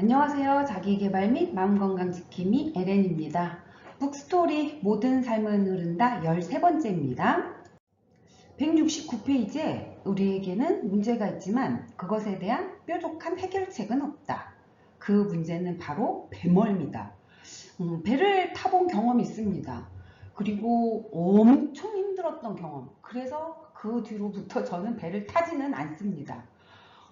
안녕하세요. 자기개발 및 마음건강 지킴이 에렌입니다. 북스토리 모든 삶은 흐른다 13번째입니다. 169페이지에 우리에게는 문제가 있지만 그것에 대한 뾰족한 해결책은 없다. 그 문제는 바로 배멀미다. 음, 배를 타본 경험이 있습니다. 그리고 엄청 힘들었던 경험. 그래서 그 뒤로부터 저는 배를 타지는 않습니다.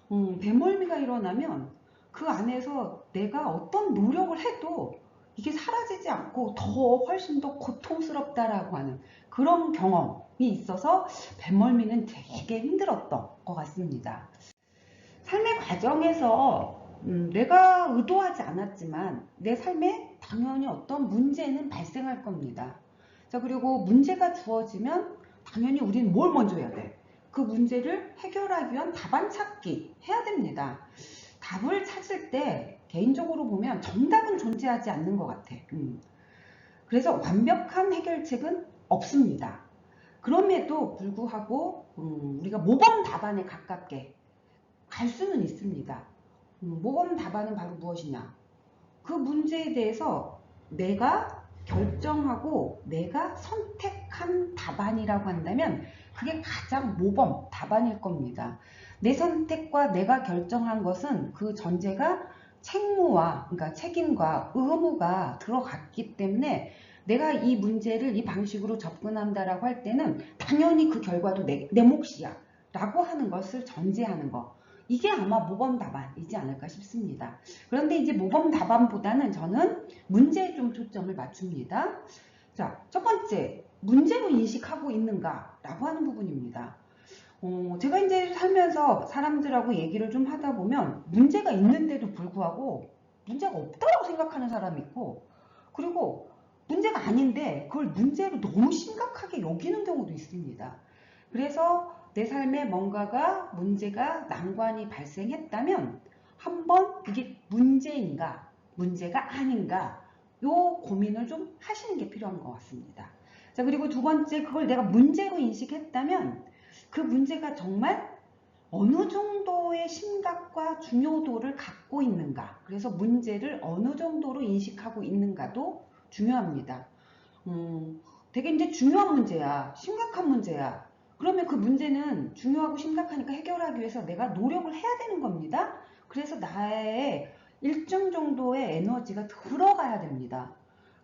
음, 배멀미가 일어나면 그 안에서 내가 어떤 노력을 해도 이게 사라지지 않고 더 훨씬 더 고통스럽다라고 하는 그런 경험이 있어서 뱃멀미는 되게 힘들었던 것 같습니다. 삶의 과정에서 음, 내가 의도하지 않았지만 내 삶에 당연히 어떤 문제는 발생할 겁니다. 자, 그리고 문제가 주어지면 당연히 우리는 뭘 먼저 해야 돼? 그 문제를 해결하기 위한 답안 찾기 해야 됩니다. 답을 찾을 때 개인적으로 보면 정답은 존재하지 않는 것 같아. 음. 그래서 완벽한 해결책은 없습니다. 그럼에도 불구하고 음, 우리가 모범 답안에 가깝게 갈 수는 있습니다. 음, 모범 답안은 바로 무엇이냐? 그 문제에 대해서 내가 결정하고 내가 선택 한 답안이라고 한다면 그게 가장 모범 답안일 겁니다. 내 선택과 내가 결정한 것은 그 전제가 책무와 그러니까 책임과 의무가 들어갔기 때문에 내가 이 문제를 이 방식으로 접근한다라고 할 때는 당연히 그 결과도 내, 내 몫이야 라고 하는 것을 전제하는 거 이게 아마 모범 답안이지 않을까 싶습니다. 그런데 이제 모범 답안보다는 저는 문제에 좀 초점을 맞춥니다. 자, 첫 번째 문제로 인식하고 있는가 라고 하는 부분입니다. 어, 제가 이제 살면서 사람들하고 얘기를 좀 하다 보면 문제가 있는데도 불구하고 문제가 없다고 생각하는 사람이 있고 그리고 문제가 아닌데 그걸 문제로 너무 심각하게 여기는 경우도 있습니다. 그래서 내 삶에 뭔가가 문제가 난관이 발생했다면 한번 이게 문제인가 문제가 아닌가 요 고민을 좀 하시는 게 필요한 것 같습니다. 자 그리고 두 번째 그걸 내가 문제로 인식했다면 그 문제가 정말 어느 정도의 심각과 중요도를 갖고 있는가 그래서 문제를 어느 정도로 인식하고 있는가도 중요합니다. 음, 되게 이제 중요한 문제야 심각한 문제야 그러면 그 문제는 중요하고 심각하니까 해결하기 위해서 내가 노력을 해야 되는 겁니다. 그래서 나의 일정 정도의 에너지가 들어가야 됩니다.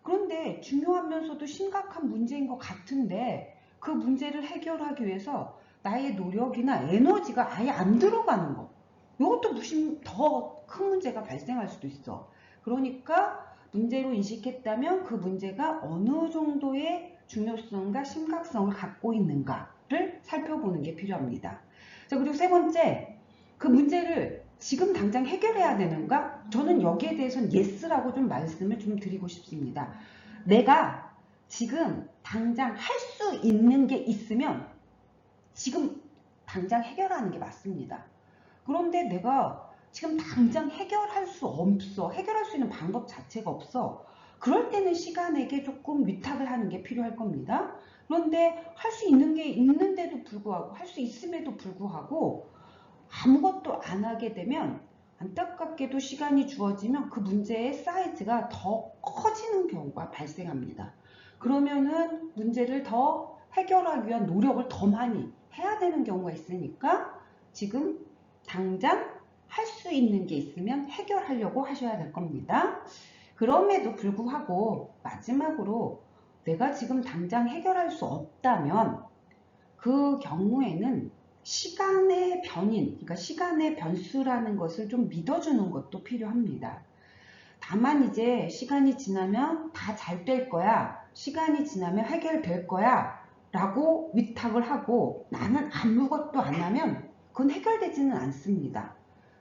그런데 중요하면서도 심각한 문제인 것 같은데 그 문제를 해결하기 위해서 나의 노력이나 에너지가 아예 안 들어가는 거. 이것도 무슨 더큰 문제가 발생할 수도 있어. 그러니까 문제로 인식했다면 그 문제가 어느 정도의 중요성과 심각성을 갖고 있는가를 살펴보는 게 필요합니다. 자, 그리고 세 번째, 그 문제를 지금 당장 해결해야 되는가? 저는 여기에 대해서는 예스라고 좀 말씀을 좀 드리고 싶습니다. 내가 지금 당장 할 수 있는 게 있으면 지금 당장 해결하는 게 맞습니다. 그런데 내가 지금 당장 해결할 수 없어. 해결할 수 있는 방법 자체가 없어. 그럴 때는 시간에게 조금 위탁을 하는 게 필요할 겁니다. 그런데 할 수 있는 게 있는데도 불구하고 할 수 있음에도 불구하고 아무것도 안 하게 되면 안타깝게도 시간이 주어지면 그 문제의 사이즈가 더 커지는 경우가 발생합니다. 그러면은 문제를 더 해결하기 위한 노력을 더 많이 해야 되는 경우가 있으니까 지금 당장 할 수 있는 게 있으면 해결하려고 하셔야 될 겁니다. 그럼에도 불구하고 마지막으로 내가 지금 당장 해결할 수 없다면 그 경우에는 시간의 변인, 그러니까 시간의 변수라는 것을 좀 믿어주는 것도 필요합니다. 다만 이제 시간이 지나면 다 잘 될 거야. 시간이 지나면 해결될 거야. 라고 위탁을 하고 나는 아무것도 안 하면 그건 해결되지는 않습니다.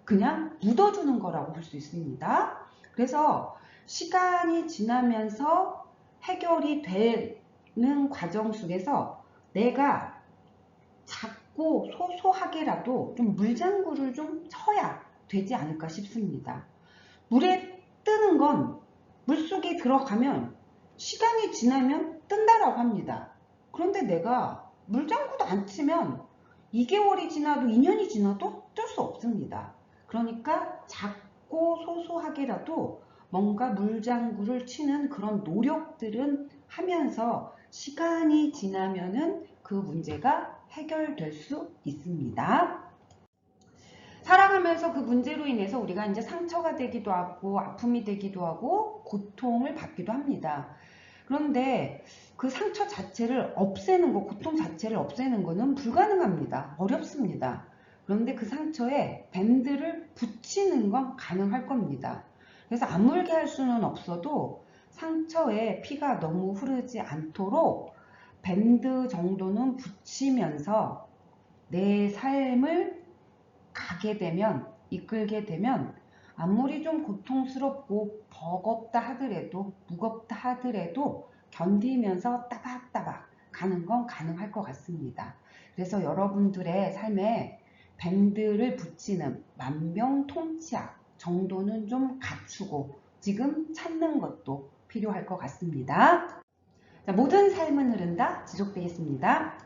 그냥 묻어주는 거라고 볼 수 있습니다. 그래서 시간이 지나면서 해결이 되는 과정 속에서 내가 작 고 소소하게라도 좀 물장구를 좀 쳐야 되지 않을까 싶습니다. 물에 뜨는 건 물속에 들어가면 시간이 지나면 뜬다라고 합니다. 그런데 내가 물장구도 안 치면 2개월이 지나도 2년이 지나도 뜰 수 없습니다. 그러니까 작고 작고 소소하게라도 뭔가 물장구를 치는 그런 노력들은 하면서 시간이 지나면은 그 문제가 해결될 수 있습니다. 살아가면서 그 문제로 인해서 우리가 이제 상처가 되기도 하고 아픔이 되기도 하고 고통을 받기도 합니다. 그런데 그 상처 자체를 없애는 거, 고통 자체를 없애는 거는 불가능합니다. 어렵습니다. 그런데 그 상처에 밴드를 붙이는 건 가능할 겁니다. 그래서 아물게 할 수는 없어도 상처에 피가 너무 흐르지 않도록 밴드 정도는 붙이면서 내 삶을 가게 되면, 이끌게 되면 아무리 좀 고통스럽고 버겁다 하더라도, 무겁다 하더라도 견디면서 따박따박 가는 건 가능할 것 같습니다. 그래서 여러분들의 삶에 밴드를 붙이는 만병통치약 정도는 좀 갖추고 지금 찾는 것도 필요할 것 같습니다. 자, 모든 삶은 흐른다 지속되겠습니다.